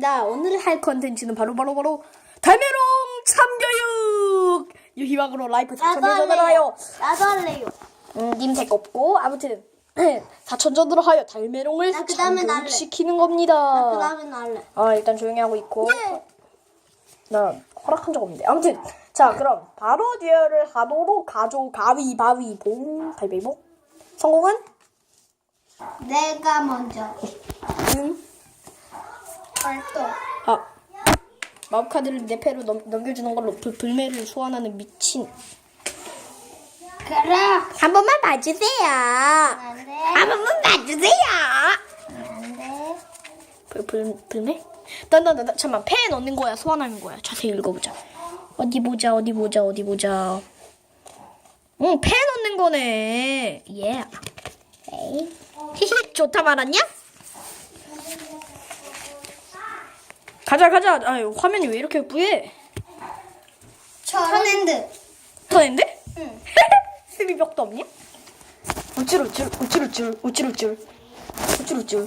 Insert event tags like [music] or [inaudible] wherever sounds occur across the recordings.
나 오늘 할 컨텐츠는 바로 바로 바로 달메롱 참교육 유희왕으로 라이프 4천전을 하여 나도 할래요. 음, 님색 없고 아무튼 [clears throat] 4천전으로 하여 달메롱을 나 그다음에 날래. 시키는 겁니다. 나 그다음에 할래. 아 일단 조용히 하고 있고 예. 나 허락한 적 없는데 아무튼 자 그럼 바로 듀얼을 하도록 하죠 가위 바위보 가위바위보 성공은 내가 먼저. 아 마법카드를 내 패로 넘, 넘겨주는 걸로 불, 불매를 소환하는 미친 그래. 한 번만 봐주세요 안 돼. 한 번만 봐주세요 안 돼. 불, 불, 불매? 나나나 나, 잠깐만 패에 넣는 거야 소환하는 거야 자세히 읽어보자 어디 보자 어디 보자 어디 보자 응 패에 넣는 거네 예 에이. 히히 [laughs] 좋다 말았냐? 가자 가자 아유 화면이 왜 이렇게 뿌해 천핸드. 터는데? 응. 수비벽도 없냐? 우쭐우쭐 우쭐우쭐 우쭐우쭐 우쭐우쭐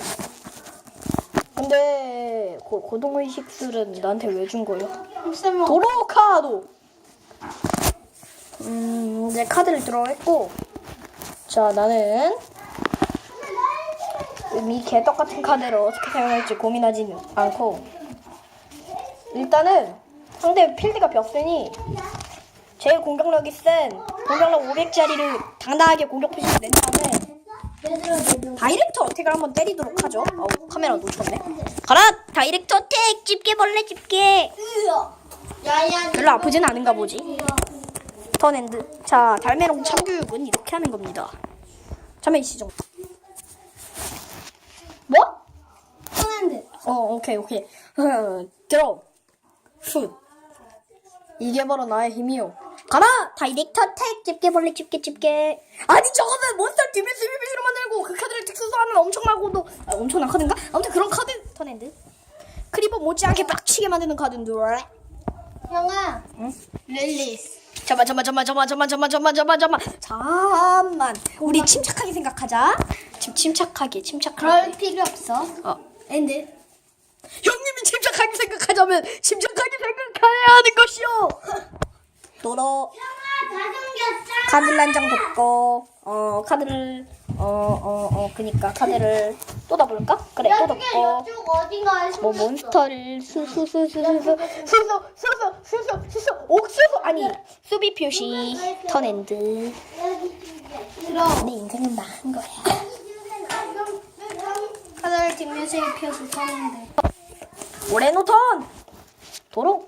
근데 고, 고동의식 술은 나한테 왜 준 거야? 쌤 도로카도 음 이제 카드를 들어했고 자 나는 이 개떡 같은 카드를 어떻게 사용할지 고민하지는 않고 일단은 상대 필드가 벽세니 제일 공격력이 센 공격력 500짜리를 당당하게 공격 표시를 낸 다음에 다이렉트 어택을 한번 때리도록 하죠. 어우, 카메라 놓쳤네. 가라! 다이렉트 어택! 집게 벌레 집게! 야야. 별로 아프진 않은가 보지. 턴엔드. 자, 달메롱 참교육은 이렇게 하는 겁니다. 참여 시정. 뭐? 천핸드. 어, 오케이, 오케이. [laughs] 들어. 슛. 이게 바로 나의 힘이요. 가라! 다이렉트 어택! 집게 벌레 집게 집게. 아니, 저거는 몬스터 디펜스 비비비로 만들고 그 카드를 특수 소환하면 엄청나고도, 아, 엄청난 카드인가? 아무튼 그런 카드, 턴엔드. 크리버 못지않게 빡치게 만드는 카드인데. 형아. 응? 릴리스. 잠만 잠만 잠만 잠만 잠만 잠만 잠만 잠만 잠만 잠만 우리 침착하게 생각하자 침 침착하게 그럴 침착하게 필요 없어. 어 엔드. 형님이 침착하게 생각하자면 침착하게 생각해야 하는 것이요 생겼어. 카드를 한 장 덮고 어 카드를 어 어 어 그니까 카드를 또 덮을까 그래 또 덮고 이쪽 어딘가에 뭐 몬스터를 수수수수수수 수수 수수 수수 수수 옥수수 아니 수비 표시 턴엔드 들어. 내 인생은 망한 거야. 카드를 뒷면에 펴서 천핸드. 턴! 도로!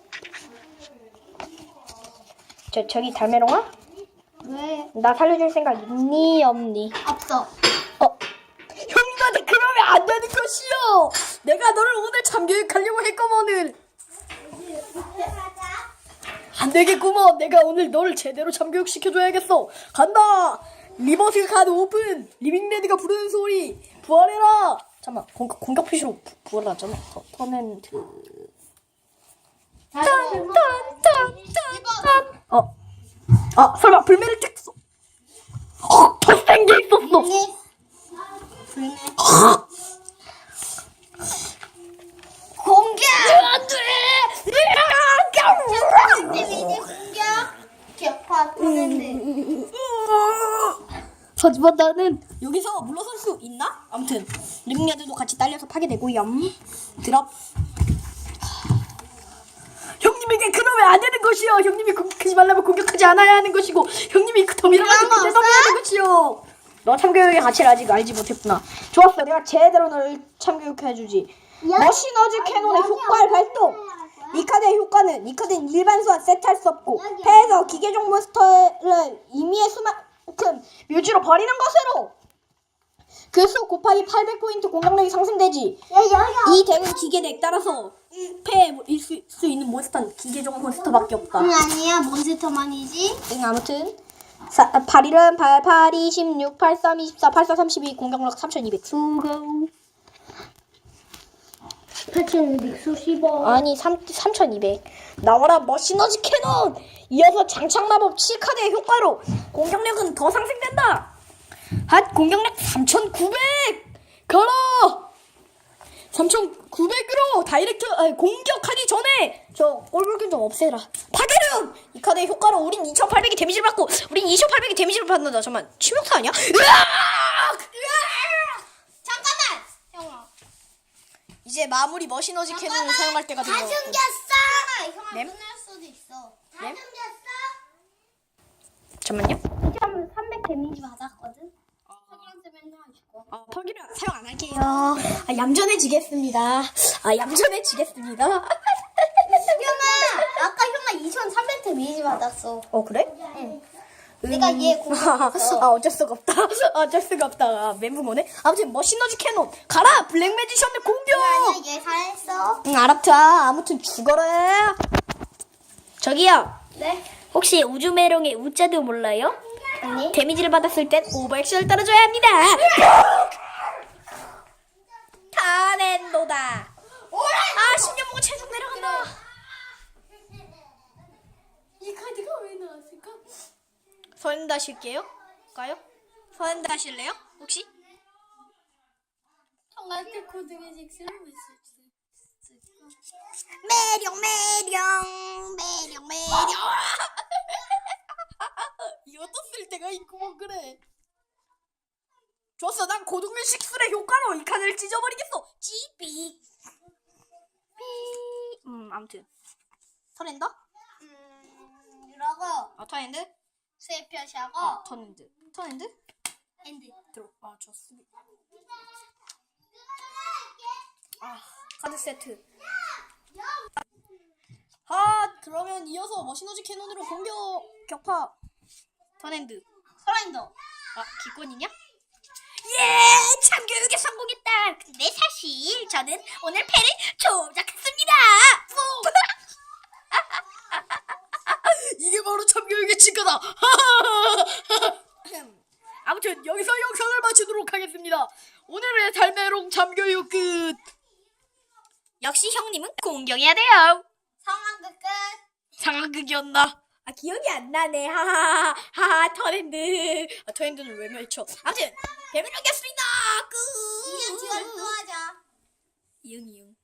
저, 저기 달메롱아? 왜? 나 살려줄 생각 있니, 없니? 없어. 어? 형님한테 그러면 안 되는 것이요! 내가 너를 오늘 참교육하려고 했거머는! 안 되겠구먼! 내가 오늘 너를 제대로 참교육 시켜줘야겠어! 간다! 리버스 카드 오픈! 리빙레드가 부르는 소리! 부활해라! 잠깐만, 공격, 공격 표시로 부- 부활하잖아. 터- 턴앤드. 딴딴딴딴딴 어. 아 설마 불매를 찍었어. 어, 게 있었어. 불매. 하지만 나는 여기서 물러설 수 있나? 아무튼 링야드도 같이 딸려서 파괴되고 염 드랍 형님에게 그러면 안 되는 것이요. 형님이 공격하지 말라면 공격하지 않아야 하는 것이고 형님이 그 덤이라면 그런 거 대답해야 하는 것이요. 너 참교육의 가치를 아직 알지 못했구나. 좋았어. 내가 제대로 너를 참교육해주지. 머신어즈 캐논의 효과를 발동. 이 카드의 효과는 이 카드는 일반 수와 세트할 수 없고 패에서 기계종 몬스터를 임의의 수만 큼 뮤즈로 버리는 것으로. 그 수 곱하기 800포인트 공격력이 상승되지. 이 덱은 기계 덱 따라서 패에 수, 수 있는 몬스터는 기계종 몬스터밖에 없다. 응 아니야. 몬스터만이지. 응 아무튼. 사, 8일은 8, 8, 2, 16, 8, 3, 24, 8, 4, 32 공격력 3200 수고 8,210원. 아니 3, 3200 나와라 머시너지 캐논 이어서 장착 마법 7카드의 효과로 공격력은 더 상승된다 핫 공격력 3900 걸어 3,900으로 다이렉트 아니, 공격하기 전에 저 꼴불균 좀 없애라. 파괴력! 이 카드의 효과로 우린 2,800이 데미지를 받고 우린 2,800이 데미지를 받는다. 잠깐만 치명타 아니야? 으악! 으악! 잠깐만. 형아. 이제 마무리 머신어지 캐논을 사용할 때가 같고. 숨겼어. 형아 램? 끝날 수도 있어. 다 램? 숨겼어. 잠깐만요. 300 데미지 받았거든. 확인한테 맨날 주고. 아, 펄기를 사용 안 할게요. 아, 얌전해지겠습니다. 아, 얌전해지겠습니다. 형아, 아까 형아 2,300 데미지 받았어. 어, 그래? 응. 내가 얘 공격했어. [laughs] 아, 어쩔 수가 없다. [laughs] 어쩔 수가 없다. 아, 멘붕 오네. 아무튼 머신너지 캐논 가라. 블랙 매지션의 공격. 아니야, 얘 잘했어. 응, 알았다. 아무튼 죽어라. 저기요. 네? 혹시 우주메롱의 우자도 몰라요? 아니. 데미지를 받았을 땐 오버액션을 떨어줘야 합니다. 타넨도다. 아, 10년 먹은 체중 내려간다. 이 카드가 왜? 선 다실게요. 가요? 선 다실래요? 혹시? 형한테 왜 쓸지? 매력 매력 매력 매력 이것도 쓸 때가 있고 뭐 그래 좋았어 난 고동면 식술의 효과로 이 칸을 찢어버리겠어 찌삐 삐음 아무튼 턴엔더? 음, 이러고 아 턴엔드? 수의 표시하고 아 턴엔드 턴엔드? 엔드. 들어 아 좋습니다 아 카드 세트 아 그러면 이어서 머신어지 캐논으로 공격 격파 턴엔드 서라인더. 아 기권이냐? 예 참교육에 성공했다 근데 사실 저는 오늘 패를 조작했습니다 이게 바로 참교육의 증거다 [laughs] 아무튼 여기서 영상을 마치도록 하겠습니다 오늘의 달메롱 참교육 끝 역시 형님은 공경해야 돼요 상황극 끝. 상황극이었나? 아 기억이 안 나네. 하하하 하하 터랜드. 아 터랜드는 왜 멸쳐? 아무튼 배민영이었습니다. 끝. 이제 지금 또 하자. 이응 이응.